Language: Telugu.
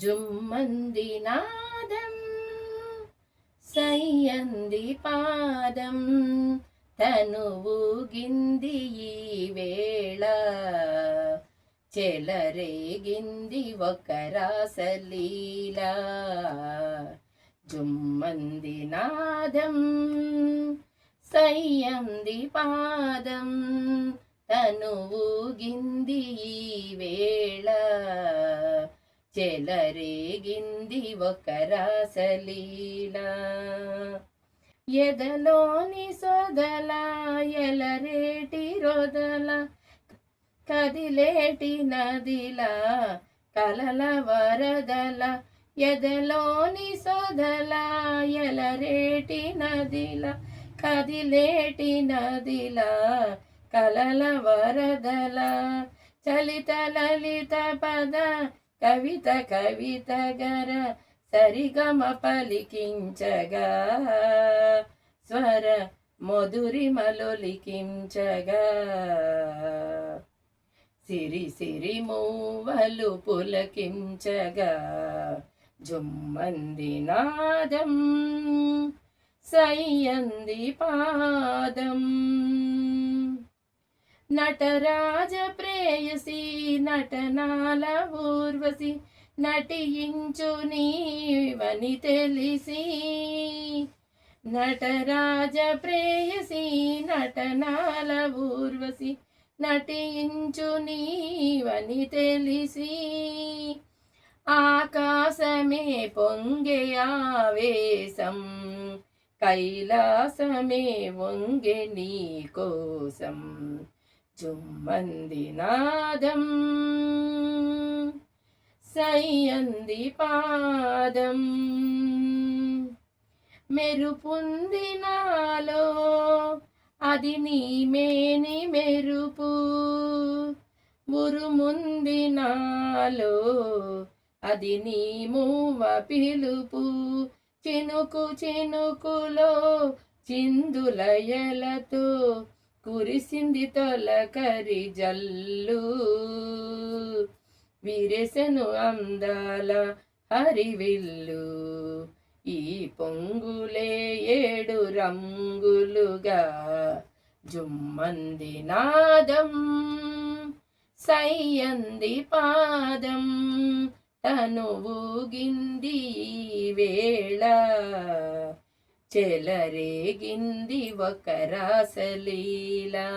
జుమ్మంది నాదం సయ్యంది పాదం తనువుగింది ఈ వేళ. చెలరేగింది ఒక రాసలీలా. జుమ్మంది నాదం సయ్యంది పాదం తనువుగింది ఈ వేళ. చెలరేగింది ఒక రాసలీల ఎదలోని సొదల ఎలరేటి రొదల కదిలేటి నదిలా కలల వరదల ఎదలోని సొదల ఎలరేటి నదిల కదిలేటి నదిల కలల వరదల చలిత లలిత పద కవిత కవిత గర సరిగమ పలికించగా. స్వర మధురిమలొలికించగా సిరి సిరి మూవలు పులకించగా. జుమ్మంది నాదం సయ్యంది పాదం నటరాజ ప్రేయసి నటనాల ఊర్వశి నటించు నీవని తెలిసి. నటరాజ ప్రేయసి నటనాల ఊర్వశి నటించు నీవని తెలిసి. ఆకాశమే పొంగే ఆవేశం కైలాసమే వంగే నీ కోసం. చుమ్మంది నాదం. సయ్యంది పాదం. మెరుపుంది నాలో అది నీ మేని మెరుపు. ఉరుముంది నాలో అది నీ మూవ పిలుపు. చినుకు చినుకులో చిందులయలతో కురిసింది తొలకరి జల్లు. విరెసెను అందాల హరివిల్లు. ఈ పొంగులే ఏడు రంగులుగా జుమ్మంది నాదం సయ్యంది పాదం. తను ఊగింది వేళ చెలరేగింది ఒక రాసలీలా.